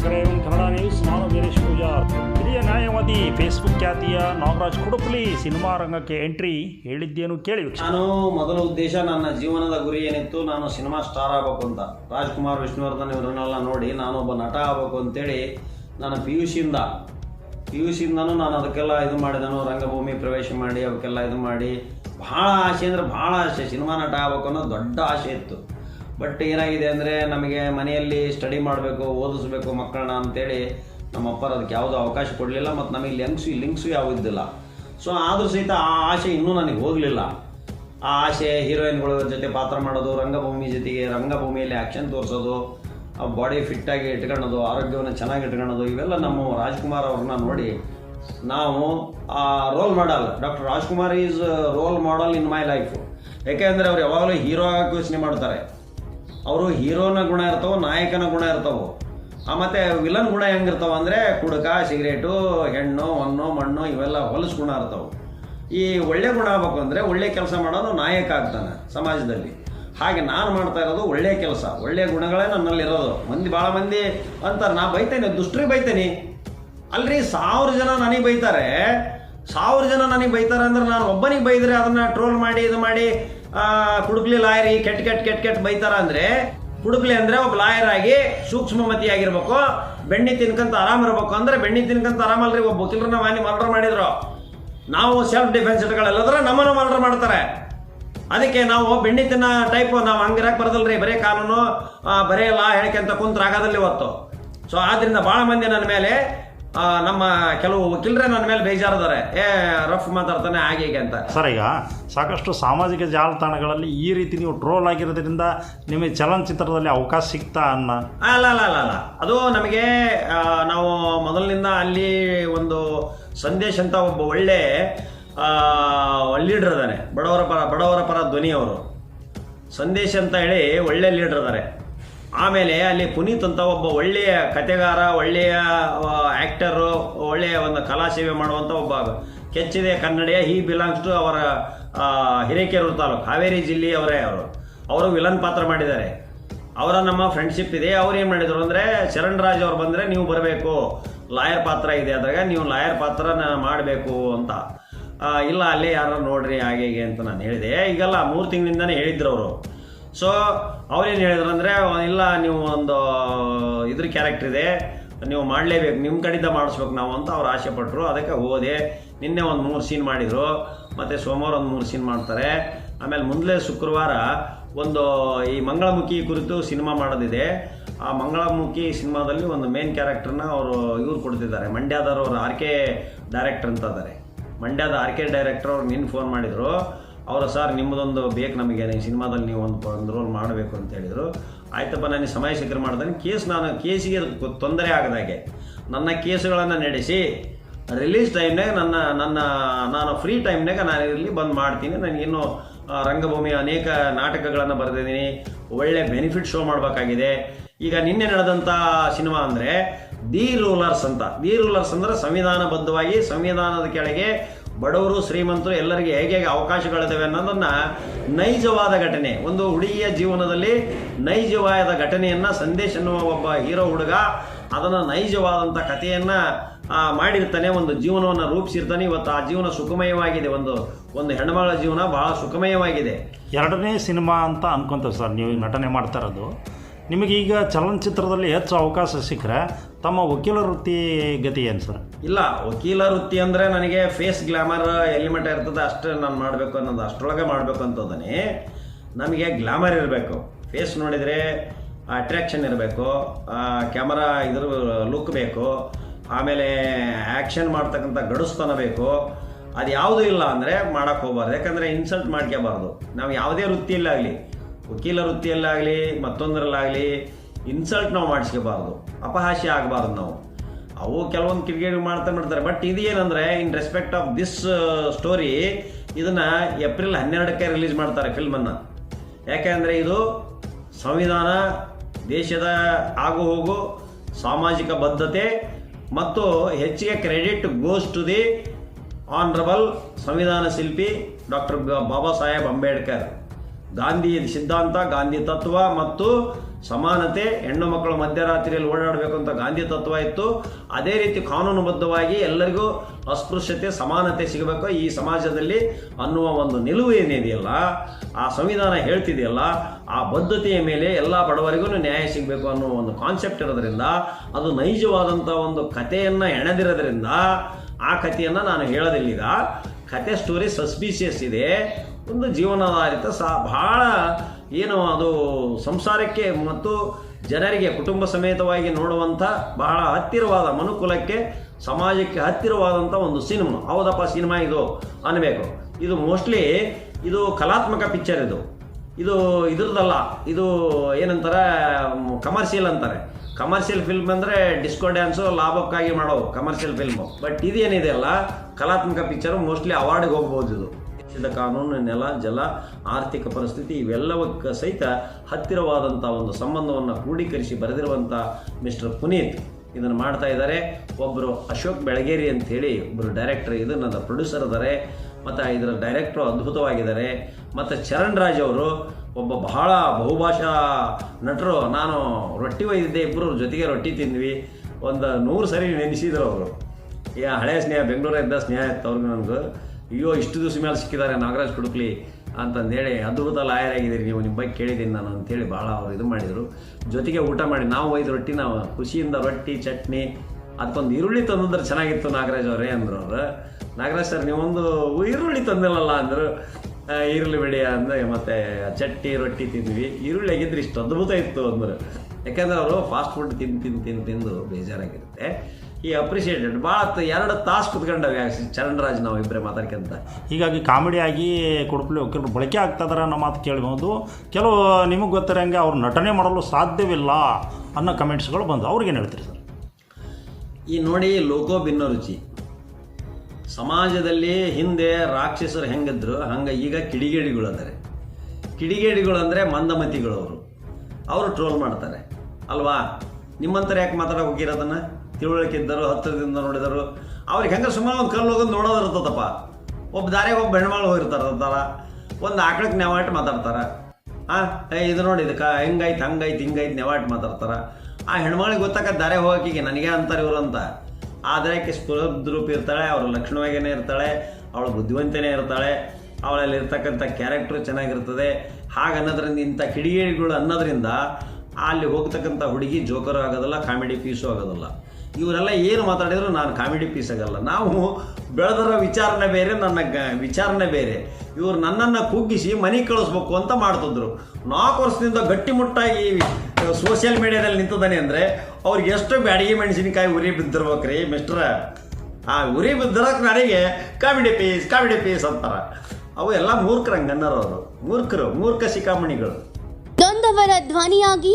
ವೀಕ್ಷಕರೇ ಕನ್ನಡ ನ್ಯೂಸ್ ನಾನು ವೀರೇಶ್ ಪೂಜಾರ್ ಹಿರಿಯ ನ್ಯಾಯವಾದಿ ಫೇಸ್ಬುಕ್ ಖ್ಯಾತಿಯ ನಾಗರಾಜ್ ಕುಡುಪ್ಲಿ ಸಿನಿಮಾ ರಂಗಕ್ಕೆ ಎಂಟ್ರಿ ಹೇಳಿದ್ದೇನು ಕೇಳಿ ನಾನು ಮೊದಲ ಉದ್ದೇಶ ನನ್ನ ಜೀವನದ ಗುರಿ ಏನಿತ್ತು, ನಾನು ಸಿನಿಮಾ ಸ್ಟಾರ್ ಆಗಬೇಕು ಅಂತ. ರಾಜ್ಕುಮಾರ್, ವಿಷ್ಣುವರ್ಧನ್ ಇವರನ್ನೆಲ್ಲ ನೋಡಿ ನಾನು ಒಬ್ಬ ನಟ ಆಗಬೇಕು ಅಂತೇಳಿ ನಾನು ಪಿ ಯು ಸಿಯಿಂದ ಪಿ ಯು ಸಿಯಿಂದನೂ ನಾನು ಅದಕ್ಕೆಲ್ಲ ಇದು ಮಾಡಿದನು. ರಂಗಭೂಮಿ ಪ್ರವೇಶ ಮಾಡಿ, ಅವಕ್ಕೆಲ್ಲ ಇದು ಮಾಡಿ. ಭಾಳ ಆಸೆ ಅಂದರೆ ಭಾಳ ಆಸೆ, ಸಿನಿಮಾ ನಟ ಆಗಬೇಕು ಅನ್ನೋ ದೊಡ್ಡ ಆಸೆ ಇತ್ತು. ಬಟ್ ಏನಾಗಿದೆ ಅಂದರೆ ನಮಗೆ ಮನೆಯಲ್ಲಿ ಸ್ಟಡಿ ಮಾಡಬೇಕು, ಓದಿಸ್ಬೇಕು ಮಕ್ಕಳನ್ನ ಅಂತೇಳಿ ನಮ್ಮ ಅಪ್ಪರು ಅದಕ್ಕೆ ಯಾವುದೂ ಅವಕಾಶ ಕೊಡಲಿಲ್ಲ ಮತ್ತು ನಮಗೆ ಲಿಂಕ್ಸು ಲಿಂಕ್ಸು ಇದ್ದಿಲ್ಲ. ಸೊ ಆದರೂ ಸಹಿತ ಆ ಆಸೆ ಇನ್ನೂ ನನಗೆ ಹೋಗಲಿಲ್ಲ. ಆ ಆಸೆ ಹೀರೋಯಿನ್ಗಳ ಜೊತೆ ಪಾತ್ರ ಮಾಡೋದು, ರಂಗಭೂಮಿ ಜೊತೆಗೆ ರಂಗಭೂಮಿಯಲ್ಲಿ ಆ್ಯಕ್ಷನ್ ತೋರಿಸೋದು ಬಾಡಿ ಫಿಟ್ಟಾಗಿ ಇಟ್ಕೊಳ್ಳೋದು, ಆರೋಗ್ಯವನ್ನು ಚೆನ್ನಾಗಿ ಇಟ್ಕೊಳ್ಳೋದು, ಇವೆಲ್ಲ ನಮ್ಮ ರಾಜ್ಕುಮಾರ್ ಅವ್ರನ್ನ ನೋಡಿ ನಾವು, ಆ role model doctor Rajkumar is role model in my life ಯಾಕೆಂದರೆ ಅವ್ರು ಯಾವಾಗಲೂ ಹೀರೋ ಆಗಿ ಯೋಚನೆ ಮಾಡ್ತಾರೆ. ಅವರು ಹೀರೋನ ಗುಣ ಇರ್ತಾವೆ, ನಾಯಕನ ಗುಣ ಇರ್ತಾವೆ, ಆ ಮತ್ತೆ ವಿಲನ್ ಗುಣ ಹೆಂಗಿರ್ತಾವ ಅಂದರೆ ಕುಡುಕ, ಸಿಗರೇಟು, ಹೆಣ್ಣು ಹಣ್ಣು ಮಣ್ಣು, ಇವೆಲ್ಲ ಹೊಲಸು ಗುಣ ಇರ್ತಾವೆ. ಈ ಒಳ್ಳೆ ಗುಣ ಆಗ್ಬೇಕು ಅಂದರೆ ಒಳ್ಳೆ ಕೆಲಸ ಮಾಡೋನು ನಾಯಕ ಆಗ್ತಾನೆ ಸಮಾಜದಲ್ಲಿ. ಹಾಗೆ ನಾನು ಮಾಡ್ತಾ ಇರೋದು ಒಳ್ಳೆ ಕೆಲಸ, ಒಳ್ಳೆ ಗುಣಗಳೇ ನನ್ನಲ್ಲಿರೋದು ಮಂದಿ ಭಾಳ ಮಂದಿ ಅಂತಾರೆ, ನಾ ಬೈತೇನೆ ದುಷ್ಟ್ರಿಗೆ ಬೈತೇನೆ. ಅಲ್ರಿ, ಸಾವಿರ ಜನ ನನಗೆ ಬೈತಾರೆ. ಸಾವಿರ ಜನ ನನಗೆ ಬೈತಾರೆ ಅಂದ್ರೆ ನಾನು ಒಬ್ಬನಿಗೆ ಬೈದ್ರೆ ಅದನ್ನ ಟ್ರೋಲ್ ಮಾಡಿ, ಇದು ಮಾಡಿ ಕುಡುಕ್ಲಿ ಈ ಕೆಟ್ಟ ಕೆಟ್ಟ ಕೆಟ್ಟ ಕೆಟ್ಟ ಬೈತಾರ ಅಂದ್ರೆ ಕುಡುಕ್ಲಿ ಅಂದ್ರೆ ಒಬ್ಬ ಲಾಯರ್ ಆಗಿ ಸೂಕ್ಷ್ಮಮತಿ ಆಗಿರ್ಬೇಕು ಬೆಣ್ಣೆ ತಿನ್ಕಂತ ಆರಾಮ್ ಇರ್ಬೇಕು ಅಂದ್ರೆ ಬೆಣ್ಣೆ ತಿನ್ಕಂತ ಆರಾಮಲ್ರಿ ಒಬ್ಬ ವಕೀಲರನ್ನ ಮಾನಿ ಮರ್ಡರ್ ಮಾಡಿದ್ರು. ನಾವು ಸೆಲ್ಫ್ ಡಿಫೆನ್ಸ್ ಇಟ್ಕೊಳ್ಳಲ್ಲದ್ರೆ ನಮ್ಮನ್ನು ಮರ್ಡರ್ ಮಾಡ್ತಾರೆ. ಅದಕ್ಕೆ ನಾವು ಬೆಣ್ಣೆ ತಿನ್ನ ಟೈಪ್ ನಾವು ಹಂಗಿರಕ್ಕೆ ಬರೋದಲ್ರಿ, ಬರೇ ಕಾನೂನು ಬರೇ ಲಾ ಹೇಳ್ಕೊಂತ ಕುಂತ್ರ ಆಗೋದಿಲ್ಲ ಇವತ್ತು. ಸೊ ಆದ್ರಿಂದ ಭಾಳ ಮಂದಿ ನನ್ನ ಮೇಲೆ ನಮ್ಮ ಕೆಲವು ವಕೀಲರೇ ನನ್ನ ಮೇಲೆ ಬೇಜಾರದಾರೆ ಏ ರಫ್ ಮಾತಾಡ್ತಾನೆ ಹಾಗೆ ಹೀಗೆ ಅಂತ. ಸರ್ ಈಗ ಸಾಕಷ್ಟು ಸಾಮಾಜಿಕ ಜಾಲತಾಣಗಳಲ್ಲಿ ಈ ರೀತಿ ನೀವು ಟ್ರೋಲ್ ಆಗಿರೋದ್ರಿಂದ ನಿಮಗೆ ಚಲನಚಿತ್ರದಲ್ಲಿ ಅವಕಾಶ ಸಿಗ್ತಾ ಅನ್ನ? ಅಲ್ಲ ಅಲ್ಲ ಅಲ್ಲ ಅಲ್ಲ. ಅದು ನಮಗೆ ಆ, ನಾವು ಮೊದಲಿನಿಂದ ಅಲ್ಲಿ ಒಂದು ಸಂದೇಶ್ ಅಂತ ಒಬ್ಬ ಒಳ್ಳೆ ಲೀಡರ್ ಇದ್ದಾನೆ. ಬಡವರ ಪರ ಬಡವರ ಪರ ಧ್ವನಿ ಅವರು. ಸಂದೇಶ್ ಅಂತ ಹೇಳಿ ಒಳ್ಳೆ ಲೀಡರ್ ಇದ್ದಾರೆ. ಆಮೇಲೆ ಅಲ್ಲಿ ಪುನೀತ್ ಅಂತ ಒಬ್ಬ ಒಳ್ಳೆಯ ಕತೆಗಾರ ಒಳ್ಳೆಯ ಆ್ಯಕ್ಟರು ಒಳ್ಳೆಯ ಒಂದು ಕಲಾಸೇವೆ ಮಾಡುವಂಥ ಒಬ್ಬ ಕೆಚ್ಚಿದೆ ಕನ್ನಡಿಯ. ಹಿ ಬಿಲಾಂಗ್ಸ್ ಟು ಅವರ ಹಿರೇಕೆರೂರು ತಾಲೂಕು. ಹಾವೇರಿ ಜಿಲ್ಲೆಯವರೇ ಅವರು ಅವರು. ವಿಲನ್ ಪಾತ್ರ ಮಾಡಿದ್ದಾರೆ. ಅವರ ನಮ್ಮ ಫ್ರೆಂಡ್ಶಿಪ್ ಇದೆ. ಅವ್ರು ಏನು ಮಾಡಿದರು ಅಂದರೆ ಶರಣ್ ರಾಜ್ ಅವ್ರು ಬಂದರೆ ನೀವು ಬರಬೇಕು. ಲಾಯರ್ ಪಾತ್ರ ಇದೆ ಅದ್ರಾಗ, ನೀವು ಲಾಯರ್ ಪಾತ್ರನ ಮಾಡಬೇಕು ಅಂತ. ಇಲ್ಲ, ಅಲ್ಲೇ ಯಾರು ನೋಡ್ರಿ ಹಾಗೆ ಹೀಗೆ ಅಂತ ನಾನು ಹೇಳಿದೆ. ಈಗೆಲ್ಲ ಮೂರು ತಿಂಗಳಿಂದನೇ ಹೇಳಿದ್ರು ಅವರು. ಸೊ ಅವ್ರೇನು ಹೇಳಿದ್ರು ಅಂದರೆ ಇಲ್ಲ, ನೀವು ಒಂದು, ಇದ್ರ ಕ್ಯಾರೆಕ್ಟರ್ ಇದೆ. ನೀವು ಮಾಡಲೇಬೇಕು ನಿಮ್ಮ ಕಡೆಯಿಂದ ಮಾಡಿಸ್ಬೇಕು ನಾವು ಅಂತ ಅವ್ರು ಆಸೆ ಪಟ್ಟರು ಅದಕ್ಕೆ ಹೋದೆ. ನಿನ್ನೆ ಒಂದು ಮೂರು ಸೀನ್ ಮಾಡಿದರು. ಮತ್ತು ಸೋಮವಾರ ಒಂದು ಮೂರು ಸೀನ್ ಮಾಡ್ತಾರೆ. ಆಮೇಲೆ ಮುಂದಲೇ ಶುಕ್ರವಾರ ಒಂದು, ಈ ಮಂಗಳಮುಖಿ ಕುರಿತು ಸಿನಿಮಾ ಮಾಡೋದಿದೆ. ಆ ಮಂಗಳಮುಖಿ ಸಿನಿಮಾದಲ್ಲಿ ಒಂದು ಮೇನ್ ಕ್ಯಾರೆಕ್ಟರ್ನ ಅವರು, ಇವ್ರು ಕೊಡ್ತಿದ್ದಾರೆ. ಮಂಡ್ಯದವರು ಆರ್ ಕೆ ಡೈರೆಕ್ಟರ್ ಅಂತ ಇದ್ದಾರೆ ಮಂಡ್ಯದ ಆರ್ ಕೆ ಡೈರೆಕ್ಟರ್ ಅವ್ರು ನಿನ್ನ ಫೋನ್ ಮಾಡಿದರು. ಅವರು ಸರ್ ನಿಮ್ಮದೊಂದು ಬೇಕು ನಮಗೆ ಈ ಸಿನಿಮಾದಲ್ಲಿ ನೀವು ಒಂದು ಒಂದು ರೋಲ್ ಮಾಡಬೇಕು ಅಂತ ಹೇಳಿದರು. ಆಯ್ತಪ್ಪ ನನಗೆ ಸಮಯ ಸಿಕ್ಕರೆ ಮಾಡ್ತಾನೆ ಕೇಸ್ ನಾನು, ಕೇಸಿಗೆ ತೊಂದರೆ ಆಗದಾಗೆ. ನನ್ನ ಕೇಸುಗಳನ್ನು ನಡೆಸಿ ರಿಲೀಸ್ ಟೈಮ್ನಾಗ ನನ್ನ ನನ್ನ, ನಾನು ಫ್ರೀ ಟೈಮ್ನಾಗ ನಾನು ಇಲ್ಲಿ ಬಂದು ಮಾಡ್ತೀನಿ. ನನಗಿನ್ನೂ ರಂಗಭೂಮಿ ಅನೇಕ ನಾಟಕಗಳನ್ನು ಬರೆದಿದ್ದೀನಿ. ಒಳ್ಳೆ ಬೆನಿಫಿಟ್ ಶೋ ಮಾಡಬೇಕಾಗಿದೆ. ಈಗ ನಿನ್ನೆ ನಡೆದಂಥ ಸಿನಿಮಾ ಅಂದರೆ, ದಿ ರೂಲರ್ಸ್ ಅಂತ. ದಿ ರೂಲರ್ಸ್ ಅಂದರೆ ಸಂವಿಧಾನಬದ್ಧವಾಗಿ, ಸಂವಿಧಾನದ ಕೆಳಗೆ ಬಡವರು, ಶ್ರೀಮಂತರು ಎಲ್ಲರಿಗೆ ಹೇಗೆ ಹೇಗೆ ಅವಕಾಶಗಳಿದ್ದಾವೆ ಅನ್ನೋದನ್ನ ನೈಜವಾದ ಘಟನೆ. ಒಂದು ಹುಡುಗಿಯ ಜೀವನದಲ್ಲಿ ನೈಜವಾದ ಘಟನೆಯನ್ನ ಸಂದೇಶ ಎನ್ನುವ ಒಬ್ಬ ಹೀರೋ ಹುಡುಗ ಅದನ್ನು ನೈಜವಾದಂಥ ಕಥೆಯನ್ನ ಮಾಡಿರ್ತಾನೆ, ಒಂದು ಜೀವನವನ್ನು ರೂಪಿಸಿರ್ತಾನೆ. ಇವತ್ತು ಆ ಜೀವನ ಸುಖಮಯವಾಗಿದೆ. ಒಂದು ಒಂದು ಹೆಣ್ಮಗಳ ಜೀವನ ಬಹಳ ಸುಖಮಯವಾಗಿದೆ. ಎರಡನೇ ಸಿನಿಮಾ ಅಂತ ಅನ್ಕೊಂತೇವೆ ಸರ್ ನೀವು ನಟನೆ ಮಾಡ್ತಾ ಇರೋದು. ನಿಮಗೀಗ ಚಲನಚಿತ್ರದಲ್ಲಿ ಹೆಚ್ಚು ಅವಕಾಶ ಸಿಕ್ಕರೆ ತಮ್ಮ ವಕೀಲ ವೃತ್ತಿ ಗತಿ ಏನು ಸರ್? ಇಲ್ಲ, ವಕೀಲ ವೃತ್ತಿ ಅಂದರೆ ನನಗೆ ಫೇಸ್ ಗ್ಲಾಮರ್ ಎಲ್ಲಿ ಮಟ್ಟ ಇರ್ತದೆ, ಅಷ್ಟು ನಾನು ಮಾಡಬೇಕು ಅನ್ನೋದು, ಅಷ್ಟರೊಳಗೆ ಮಾಡಬೇಕು ಅಂತದನೆ ನಮಗೆ ಗ್ಲಾಮರ್ ಇರಬೇಕು. ಫೇಸ್ ನೋಡಿದರೆ ಅಟ್ರ್ಯಾಕ್ಷನ್ ಇರಬೇಕು ಕ್ಯಾಮರಾ ಇದ್ರ ಲುಕ್ ಬೇಕು, ಆಮೇಲೆ ಆ್ಯಕ್ಷನ್ ಮಾಡ್ತಕ್ಕಂಥ ಗಡುಸ್ತನ ಬೇಕು, ಅದು ಯಾವುದೂ ಇಲ್ಲ ಅಂದರೆ ಮಾಡೋಕ್ಕೆ ಹೋಗ್ಬಾರ್ದು, ಯಾಕಂದರೆ ಇನ್ಸಲ್ಟ್ ಮಾಡ್ಕೋಬಾರ್ದು ನಾವು ಯಾವುದೇ ವೃತ್ತಿಯಲ್ಲಾಗಲಿ, ವಕೀಲ ವೃತ್ತಿಯಲ್ಲಾಗಲಿ, ಮತ್ತೊಂದರಲ್ಲಾಗಲಿ ಇನ್ಸಲ್ಟ್ ನಾವು ಮಾಡಿಸ್ಕೋಬಾರ್ದು ಅಪಹಾಸ್ಯ ಆಗಬಾರ್ದು ನಾವು. ಅವು ಕೆಲವೊಂದು ಕಿರಿಕಿರಿ ಮಾಡ್ತಾ ಬಿಡ್ತಾರೆ. ಬಟ್ ಇದು ಏನಂದ್ರೆ in respect of this story ಇದನ್ನು ಏಪ್ರಿಲ್ ಹನ್ನೆರಡಕ್ಕೆ ರಿಲೀಸ್ ಮಾಡ್ತಾರೆ ಫಿಲ್ಮನ್ನು ಯಾಕೆಂದರೆ ಇದು ಸಂವಿಧಾನ, ದೇಶದ ಆಗು ಹೋಗು, ಸಾಮಾಜಿಕ ಬದ್ಧತೆ, ಮತ್ತು ಹೆಚ್ಚಿಗೆ credit goes to the honourable ಸಂವಿಧಾನ ಶಿಲ್ಪಿ ಡಾಕ್ಟರ್ ಬಾಬಾ ಸಾಹೇಬ್ ಅಂಬೇಡ್ಕರ್ ಗಾಂಧಿ, ಸಿದ್ಧಾಂತ, ಗಾಂಧಿ ತತ್ವ ಮತ್ತು ಸಮಾನತೆ, ಹೆಣ್ಣು ಮಕ್ಕಳು ಮಧ್ಯರಾತ್ರಿಯಲ್ಲಿ ಓಡಾಡಬೇಕು ಅಂತ ಗಾಂಧಿ ತತ್ವ ಇತ್ತು. ಅದೇ ರೀತಿ ಕಾನೂನುಬದ್ಧವಾಗಿ ಎಲ್ಲರಿಗೂ ಅಸ್ಪೃಶ್ಯತೆ, ಸಮಾನತೆ ಸಿಗಬೇಕು. ಈ ಸಮಾಜದಲ್ಲಿ ಅನ್ನುವ ಒಂದು ನಿಲುವು ಏನಿದೆಯಲ್ಲ, ಆ ಸಂವಿಧಾನ ಹೇಳ್ತಿದೆಯಲ್ಲ, ಆ ಬದ್ಧತೆಯ ಮೇಲೆ ಎಲ್ಲ ಬಡವರಿಗೂ ನ್ಯಾಯ ಸಿಗಬೇಕು ಅನ್ನೋ ಒಂದು ಕಾನ್ಸೆಪ್ಟ್ ಇರೋದ್ರಿಂದ, ಅದು ನೈಜವಾದಂಥ ಒಂದು ಕಥೆಯನ್ನು ಹೆಣೆದಿರೋದ್ರಿಂದ ಆ ಕಥೆಯನ್ನು ನಾನು ಹೇಳೋದಿಲ್ಲ ಕತೆ ಸ್ಟೋರಿ ಸಸ್ಪಿಷಿಯಸ್ ಇದೆ. ಒಂದು ಜೀವನಾಧಾರಿತ ಸಹ ಬಹಳ ಏನು ಅದು ಸಂಸಾರಕ್ಕೆ ಮತ್ತು ಜನರಿಗೆ ಕುಟುಂಬ ಸಮೇತವಾಗಿ ನೋಡುವಂಥ ಬಹಳ ಹತ್ತಿರವಾದ ಮನುಕುಲಕ್ಕೆ, ಸಮಾಜಕ್ಕೆ ಹತ್ತಿರವಾದಂಥ ಒಂದು ಸಿನಿಮಾ. ಹೌದಪ್ಪ ಸಿನಿಮಾ ಇದು ಅನ್ನಬೇಕು. ಇದು ಮೋಸ್ಟ್ಲಿ ಇದು ಕಲಾತ್ಮಕ ಪಿಕ್ಚರ್ ಇದು. ಇದು ಇದ್ರದ್ದಲ್ಲ, ಇದು ಏನಂತಾರೆ ಕಮರ್ಷಿಯಲ್ ಅಂತಾರೆ. ಕಮರ್ಷಿಯಲ್ ಫಿಲ್ಮ್ ಅಂದರೆ ಡಿಸ್ಕೋ ಡ್ಯಾನ್ಸು ಲಾಭಕ್ಕಾಗಿ ಮಾಡೋ ಕಮರ್ಷಿಯಲ್ ಫಿಲ್ಮು ಬಟ್ ಇದೇನಿದೆ ಅಲ್ಲ, ಕಲಾತ್ಮಕ ಪಿಕ್ಚರು ಮೋಸ್ಟ್ಲಿ ಅವಾರ್ಡ್ಗೆ ಹೋಗ್ಬೋದು ಇದು. ದೇಶದ ಕಾನೂನು, ನೆಲ, ಜಲ, ಆರ್ಥಿಕ ಪರಿಸ್ಥಿತಿ ಇವೆಲ್ಲವಕ್ಕೆ ಸಹಿತ ಹತ್ತಿರವಾದಂಥ ಒಂದು ಸಂಬಂಧವನ್ನು ಕ್ರೋಢೀಕರಿಸಿ ಬರೆದಿರುವಂಥ ಮಿಸ್ಟರ್ ಪುನೀತ್ ಇದನ್ನು ಮಾಡ್ತಾ ಇದ್ದಾರೆ. ಒಬ್ಬರು ಅಶೋಕ್ ಬೆಳಗೇರಿ ಅಂಥೇಳಿ ಒಬ್ಬರು ಡೈರೆಕ್ಟರ್, ಇದನ್ನ ಪ್ರೊಡ್ಯೂಸರ್ ಇದ್ದಾರೆ ಮತ್ತು ಇದರ ಡೈರೆಕ್ಟ್ರು ಅದ್ಭುತವಾಗಿದ್ದಾರೆ. ಮತ್ತು ಚರಣ್ ರಾಜ್ ಅವರು ಒಬ್ಬ ಬಹಳ ಬಹುಭಾಷಾ ನಟರು, ನಾನು ರೊಟ್ಟಿ ಒಯ್ದಿದ್ದೆ ಇಬ್ಬರು ಜೊತೆಗೆ ರೊಟ್ಟಿ ತಿಂದ್ವಿ. ಒಂದು ನೂರು ಸರಿ ನೆನೆಸಿದ್ರು ಅವರು. ಈಗ ಹಳೆಯ ಸ್ನೇಹ ಬೆಂಗಳೂರಿಂದ ಸ್ನೇಹ ಇತ್ತು ಅವ್ರಿಗೆ ನನಗೆ ಅಯ್ಯೋ, ಇಷ್ಟು ದಿವಸ ಮೇಲೆ ಸಿಕ್ಕಿದ್ದಾರೆ ನಾಗರಾಜ್ ಕುಡುಕ್ಲಿ ಅಂತಂದೇಳಿ ಅದ್ಭುತ ಲಾಯರ್ ಆಗಿದ್ದೀರಿ ನೀವು ನಿಮ್ಮ ಬಗ್ಗೆ ಕೇಳಿದ್ದೀನಿ ನಾನು ಅಂತೇಳಿ ಭಾಳ ಅವರು ಇದು ಮಾಡಿದರು. ಜೊತೆಗೆ ಊಟ ಮಾಡಿ, ನಾವು ಒಯ್ದು ರೊಟ್ಟಿ, ನಾವು ಖುಷಿಯಿಂದ ರೊಟ್ಟಿ, ಚಟ್ನಿ, ಅದಕ್ಕೊಂದು ಈರುಳ್ಳಿ ತಂದಂದ್ರೆ ಚೆನ್ನಾಗಿತ್ತು ನಾಗರಾಜ್ ಅವರೇ ಅಂದರು ಅವರು. ನಾಗರಾಜ್ ಸರ್, ನೀವೊಂದು ಈರುಳ್ಳಿ ತಂದಿಲ್ಲಲ್ಲ ಅಂದರು. ಈರುಳ್ಳಿ ಬಿಡಿ ಅಂದರೆ ಮತ್ತೆ ಚಟ್ನಿ, ರೊಟ್ಟಿ ತಿಂದ್ವಿ. ಈರುಳ್ಳಿ ಆಗಿದ್ರೆ ಇಷ್ಟು ಅದ್ಭುತ ಇತ್ತು ಅಂದರು. ಯಾಕಂದ್ರೆ ಅವರು ಫಾಸ್ಟ್ ಫುಡ್ ತಿಂದು ತಿಂದು ತಿಂದು ತಿಂದು ಬೇಜಾರಾಗಿರುತ್ತೆ. ಈ ಅಪ್ರಿಷಿಯೇಟೆಡ್ ಭಾಳ ಎರಡು ತಾಸು ಕುತ್ಕೊಂಡವೆ ಚರಣರಾಜ್ ನಾವು ಇಬ್ಬರೇ ಮಾತಾಡ್ಕೊಂತ. ಹೀಗಾಗಿ ಕಾಮಿಡಿಯಾಗಿ ಕೊಡ್ಪಲಿ ಕೆಲವರು ಬಳಕೆ ಆಗ್ತದಾರ ಅನ್ನೋ ಮಾತು ಕೇಳ್ಬೋದು. ಕೆಲವು ನಿಮಗೆ ಗೊತ್ತಿರಂಗೆ ಅವ್ರು ನಟನೆ ಮಾಡಲು ಸಾಧ್ಯವಿಲ್ಲ ಅನ್ನೋ ಕಮೆಂಟ್ಸ್ಗಳು ಬಂದು ಅವ್ರಿಗೇನು ಹೇಳ್ತೀರಿ ಸರ್? ಈ ನೋಡಿ ಲೋಕೋ ಭಿನ್ನ ರುಚಿ. ಸಮಾಜದಲ್ಲಿ ಹಿಂದೆ ರಾಕ್ಷಸರು ಹೆಂಗಿದ್ರು ಹಂಗೆ ಈಗ ಕಿಡಿಗೇಡಿಗಳು ಅದಾರೆ. ಕಿಡಿಗೇಡಿಗಳು ಅಂದರೆ ಮಂದಮತಿಗಳು ಅವರು ಅವರು ಟ್ರೋಲ್ ಮಾಡ್ತಾರೆ. ಅಲ್ವಾ? ನಿಮ್ಮಂತರ ಯಾಕೆ ಮಾತಾಡೋಕೆ ಹೋಗಿರೋದನ್ನ? ತಿಳುವಳಿಕೆ ಇದ್ದರು, ಹತ್ತಿರದಿಂದ ನೋಡಿದರು. ಅವ್ರಿಗೆ ಹೆಂಗೆ ಸುಮ್ಮನೆ ಒಂದು ಕಲ್ಲು ಹೋಗೋದು ನೋಡೋದಿರ್ತದಪ್ಪ ಒಬ್ಬ ದಾರಿಗೆ ಒಬ್ಬ ಹೆಣ್ಮಗಳು ಹೋಗಿರ್ತಾರ ಒಂದು ಆಕಳಕ್ಕೆ ನೆವಾಟ್ ಮಾತಾಡ್ತಾರ. ಹಾಂ ಇದು ನೋಡಿ ಇದಕ್ಕೆ ಹೆಂಗೈತೆ, ಹಂಗೈತೆ, ಹಿಂಗೈತೆ ನೆವಾಟ್ ಮಾತಾಡ್ತಾರ. ಆ ಹೆಣ್ಮಾಳಿಗೆ ಗೊತ್ತಾಗ ದಾರೆ ಹೋಗೋಕಿಗೆ ನನಗೆ ಅಂತಾರೆ ಇವರು ಅಂತ. ಆದರೆ ಆಕೆ ಸ್ಫುರದ್ರೂಪ ಇರ್ತಾಳೆ, ಅವ್ರ ಲಕ್ಷಣವಾಗೇನೆ ಇರ್ತಾಳೆ, ಅವಳು ಬುದ್ಧಿವಂತನೇ ಇರ್ತಾಳೆ, ಅವಳಲ್ಲಿ ಇರ್ತಕ್ಕಂಥ ಕ್ಯಾರೆಕ್ಟ್ರು ಚೆನ್ನಾಗಿರ್ತದೆ. ಹಾಗನ್ನೋದ್ರಿಂದ ಇಂಥ ಕಿಡಿಗೇಡಿಗಳು ಅನ್ನೋದ್ರಿಂದ, ಅಲ್ಲಿ ಹೋಗ್ತಕ್ಕಂಥ ಹುಡುಗಿ ಜೋಕರು ಆಗೋದಿಲ್ಲ ಕಾಮಿಡಿ ಪೀಸು ಆಗೋದಿಲ್ಲ. ಇವರೆಲ್ಲ ಏನು ಮಾತಾಡಿದ್ರು ನಾನು ಕಾಮಿಡಿ ಪೀಸ್ ಆಗಲ್ಲ. ನಾವು ಬೆಳೆದಿರೋ ವಿಚಾರಣೆ ಬೇರೆ, ನನ್ನ ಗ ವಿಚಾರಣೆ ಬೇರೆ. ಇವರು ನನ್ನನ್ನು ಕುಗ್ಗಿಸಿ ಮನೆ ಕಳಿಸ್ಬೇಕು ಅಂತ ಮಾಡ್ತಿದ್ರು. ನಾಲ್ಕು ವರ್ಷದಿಂದ ಗಟ್ಟಿಮುಟ್ಟಾಗಿ ಸೋಷಿಯಲ್ ಮೀಡಿಯಾದಲ್ಲಿ ನಿಂತಿದ್ದಾನೆ ಅಂದರೆ ಅವ್ರಿಗೆ ಎಷ್ಟು ಬ್ಯಾಡಿಗೆ ಮೆಣಸಿನಕಾಯಿ ಉರಿ ಬಿದ್ದಿರ್ಬೇಕ್ರಿ ಮಿಸ್ಟ್ರ ಆ, ಉರಿ ಬಿದ್ದಿರೋಕೆ ನನಗೆ ಕಾಮಿಡಿ ಪೀಸ್ ಕಾಮಿಡಿ ಪೀಸ್ ಅಂತಾರೆ. ಅವು ಎಲ್ಲ ಮೂರ್ಖರಂಗೆ ಅನ್ನೋರು ಅವರು ಮೂರ್ಖರು, ಮೂರ್ಖ ಶಿಖಾಮಣಿಗಳು. ಧ್ವನಿಯಾಗಿ